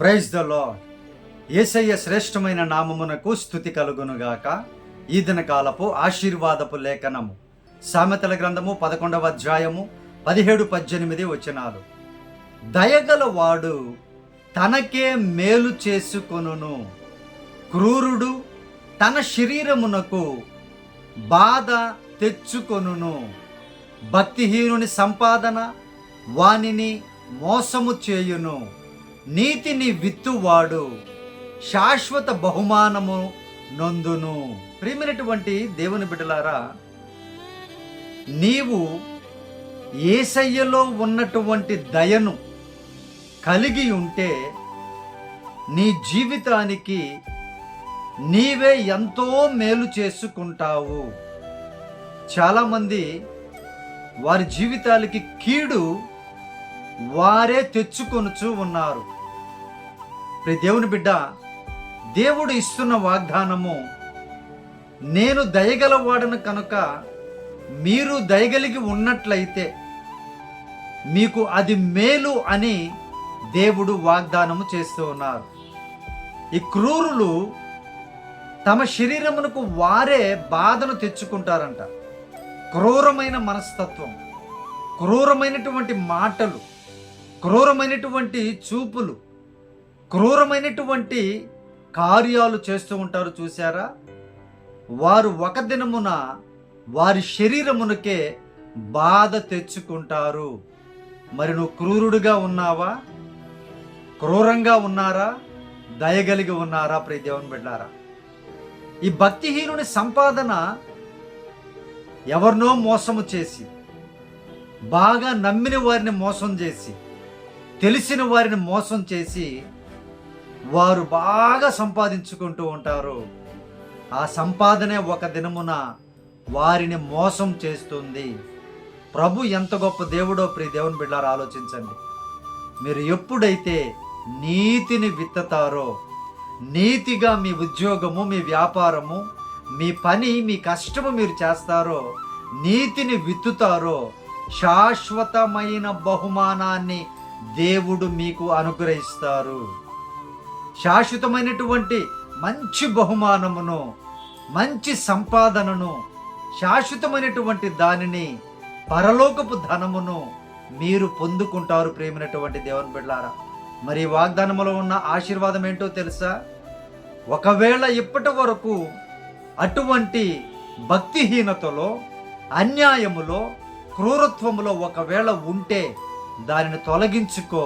Praise the lord ఏసయ్య శ్రేష్టమైన నామమునకు స్థుతి కలుగునుగాక. ఈ దినకాలపు ఆశీర్వాదపు లేఖనము. సామెతల గ్రంథము పదకొండవ అధ్యాయము పదిహేడు పద్దెనిమిది వచనాలు. దయగల వాడు తనకే మేలు చేసుకొనును. క్రూరుడు తన శరీరమునకు బాధ తెచ్చుకొనును. భక్తిహీనుని సంపాదన వానిని మోసము చేయును. నీతిని విత్తువాడు శాశ్వత బహుమానము నొందును. ప్రియమైనటువంటి దేవుని బిడ్డలారా నీవు ఏసయ్యలో ఉన్నటువంటి దయను కలిగి ఉంటే నీ జీవితానికి నీవే ఎంతో మేలు చేసుకుంటావు. చాలామంది వారి జీవితాలకి కీడు వారే తెచ్చుకొనుచు ఉన్నారు. ప్రతి దేవుని బిడ్డ దేవుడు ఇస్తున్న వాగ్దానము నేను దయగలవాడను కనుక మీరు దయగలిగి ఉన్నట్లయితే మీకు అది మేలు అని దేవుడు వాగ్దానము చేస్తూ ఉన్నారు. ఈ క్రూరులు తమ శరీరమునకు వారే బాధను తెచ్చుకుంటారంట. క్రూరమైన మనస్తత్వం క్రూరమైనటువంటి మాటలు క్రూరమైనటువంటి చూపులు క్రూరమైనటువంటి కార్యాలు చేస్తూ ఉంటారు చూసారా వారు ఒక దినమున వారి శరీరమునకే బాధ తెచ్చుకుంటారు. మరి నువ్వు క్రూరుడుగా ఉన్నావా? క్రూరంగా ఉన్నారా? దయగలిగి ఉన్నారా ప్రియ దేవుని బిడ్డారా? ఈ భక్తిహీనుని సంపాదన ఎవరినో మోసము చేసి బాగా నమ్మిన వారిని మోసం చేసి తెలిసిన వారిని మోసం చేసి వారు బాగా సంపాదించుకుంటూ ఉంటారు. ఆ సంపాదనే ఒక దినమున వారిని మోసం చేస్తుంది. ప్రభు ఎంత గొప్ప దేవుడో ప్రియ దేవుని బిడ్డారు ఆలోచించండి. మీరు ఎప్పుడైతే నీతిని విత్తుతారో నీతిగా మీ ఉద్యోగము మీ వ్యాపారము మీ పని మీ కష్టము మీరు చేస్తారో నీతిని విత్తుతారో శాశ్వతమైన బహుమానాన్ని దేవుడు మీకు అనుగ్రహిస్తారు. శాశ్వతమైనటువంటి మంచి బహుమానమును మంచి సంపాదనను శాశ్వతమైనటువంటి దానిని పరలోకపు ధనమును మీరు పొందుకుంటారు ప్రేమైనటువంటి దేవుని బిడ్డారా మరి వాగ్దానములో ఉన్న ఆశీర్వాదం ఏంటో తెలుసా? ఒకవేళ ఇప్పటి వరకు అటువంటి భక్తిహీనతలో అన్యాయములో క్రూరత్వములో ఒకవేళ ఉంటే దానిని తొలగించుకో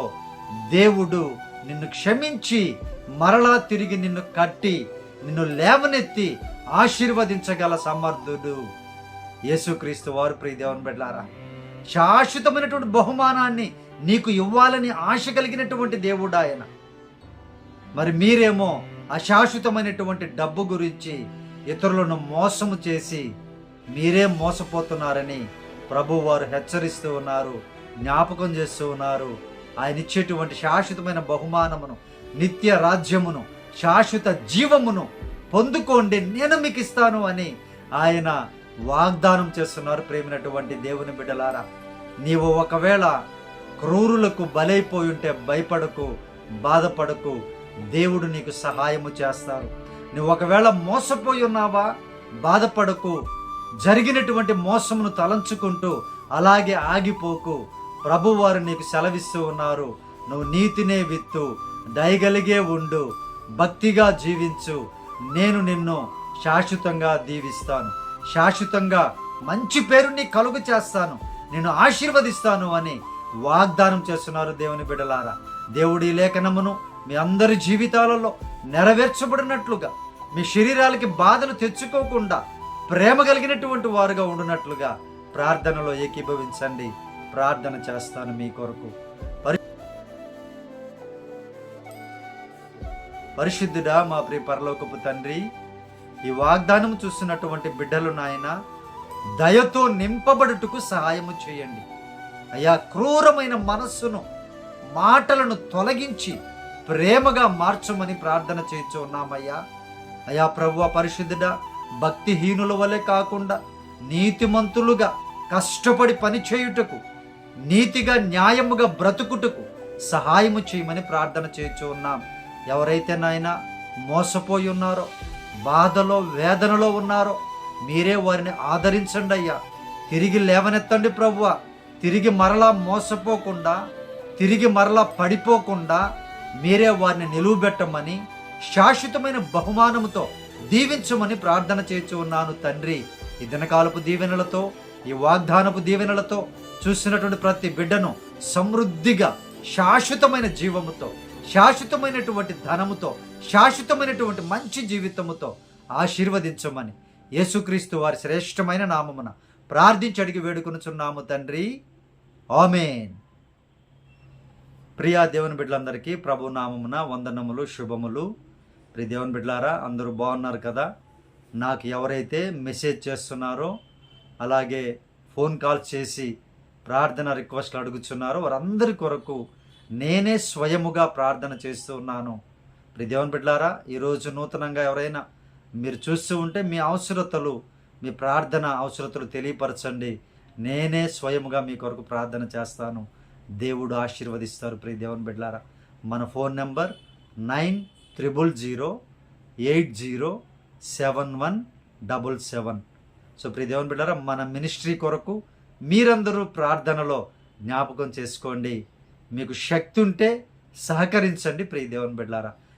దేవుడు నిన్ను క్షమించి మరలా తిరిగి నిన్ను కట్టి నిన్ను లేవనెత్తి ఆశీర్వదించగల సమర్థుడు యేసుక్రీస్తు వారు. ప్రియదేవన్ బిడ్డారా శాశ్వతమైనటువంటి బహుమానాన్ని నీకు ఇవ్వాలని ఆశ కలిగినటువంటి దేవుడు ఆయన. మరి మీరేమో అశాశ్వతమైనటువంటి డబ్బు గురించి ఇతరులను మోసము చేసి మీరే మోసపోతున్నారని ప్రభువారు హెచ్చరిస్తూ ఉన్నారు జ్ఞాపకం చేస్తూ ఉన్నారు. ఆయన ఇచ్చేటువంటి శాశ్వతమైన బహుమానమును నిత్య రాజ్యమును శాశ్వత జీవమును పొందుకోండి నేను మీకు ఇస్తాను అని ఆయన వాగ్దానం చేస్తున్నారు ప్రేమినటువంటి దేవుని బిడ్డలారా. నీవు ఒకవేళ క్రూరులకు బలైపోయి ఉంటే భయపడకు బాధపడకు దేవుడు నీకు సహాయము చేస్తారు. నువ్వు ఒకవేళ మోసపోయి ఉన్నావా బాధపడకు జరిగినటువంటి మోసమును తలంచుకుంటూ అలాగే ఆగిపోకు ప్రభువారు నీకు సెలవిస్తూ ఉన్నారు. నువ్వు నీతినే విత్తు దయగలిగే ఉండు భక్తిగా జీవించు. నేను నిన్ను శాశ్వతంగా దీవిస్తాను. శాశ్వతంగా మంచి పేరు నీ కలుగు చేస్తాను. నేను ఆశీర్వదిస్తాను అని వాగ్దానం చేస్తున్నారు దేవుని బిడలారా. దేవుడి లేఖనమును మీ అందరి జీవితాలలో నెరవేర్చబడినట్లుగా మీ శరీరాలకి బాధలు తెచ్చుకోకుండా ప్రేమ కలిగినటువంటి వారుగా ఉండినట్లుగా ప్రార్థనలో ఏకీభవించండి. ప్రార్థన చేస్తాను మీ కొరకు. పరి పరిశుద్ధుడా మా ప్రియ పరలోకపు తండ్రి ఈ వాగ్దానం చూస్తున్నటువంటి బిడ్డలు నాయన దయతో నింపబడుటకు సహాయము చేయండి. అయ్యా క్రూరమైన మనస్సును మాటలను తొలగించి ప్రేమగా మార్చమని ప్రార్థన చేయించు ఉన్నామయ్యా. అయా ప్రభు పరిశుద్ధుడా భక్తిహీనుల వలె కాకుండా నీతిమంతులుగా కష్టపడి పని చేయుటకు నీతిగా న్యాయముగా బ్రతుకుటకు సహాయము చేయమని ప్రార్థన చేయొచ్చు ఉన్నాం. ఎవరైతే నాయన మోసపోయి ఉన్నారో బాధలో వేదనలో ఉన్నారో మీరే వారిని ఆదరించండి అయ్యా. తిరిగి లేవనెత్తండి ప్రభువ. తిరిగి మరలా మోసపోకుండా తిరిగి మరలా పడిపోకుండా మీరే వారిని నిలువబెట్టమని శాశ్వతమైన బహుమానముతో దీవించమని ప్రార్థన చేయించు ఉన్నాను తండ్రి. ఈ దినకాలపు దీవెనలతో ఈ వాగ్దానపు దీవెనలతో చూసినటువంటి ప్రతి బిడ్డను సమృద్ధిగా శాశ్వతమైన జీవముతో శాశ్వతమైనటువంటి ధనముతో శాశ్వతమైనటువంటి మంచి జీవితముతో ఆశీర్వదించమని యేసుక్రీస్తు వారి శ్రేష్టమైన నామమున ప్రార్థించి అడిగి వేడుకొనుచున్నాము తండ్రి. ఆమెన్. ప్రియా దేవుని బిడ్డలందరికీ ప్రభు నామమున వందనములు శుభములు. ప్రియ దేవుని బిడ్డలారా అందరూ బాగున్నారు కదా? నాకు ఎవరైతే మెసేజ్ చేస్తున్నారో అలాగే ఫోన్ కాల్ చేసి ప్రార్థన రిక్వెస్ట్లు అడుగుచున్నారు. వారందరి కొరకు నేనే స్వయముగా ప్రార్థన చేస్తూ ఉన్నాను. ప్రియ దేవుని ఈరోజు నూతనంగా ఎవరైనా మీరు చూస్తూ ఉంటే మీ అవసరతలు మీ ప్రార్థన అవసరతలు తెలియపరచండి. నేనే స్వయముగా మీ కొరకు ప్రార్థన చేస్తాను. దేవుడు ఆశీర్వదిస్తారు ప్రియ దేవుని బిడ్లారా మన phone number nine triple zero eight zero seven one double seven. So ప్రియ దేవుని బిడ్డారా మన మినిస్ట్రీ కొరకు మీరందరూ ప్రార్థనలో జ్ఞాపకం చేసుకోండి. మీకు శక్తి ఉంటే సహకరించండి ప్రియ దేవుని బిడ్డారా.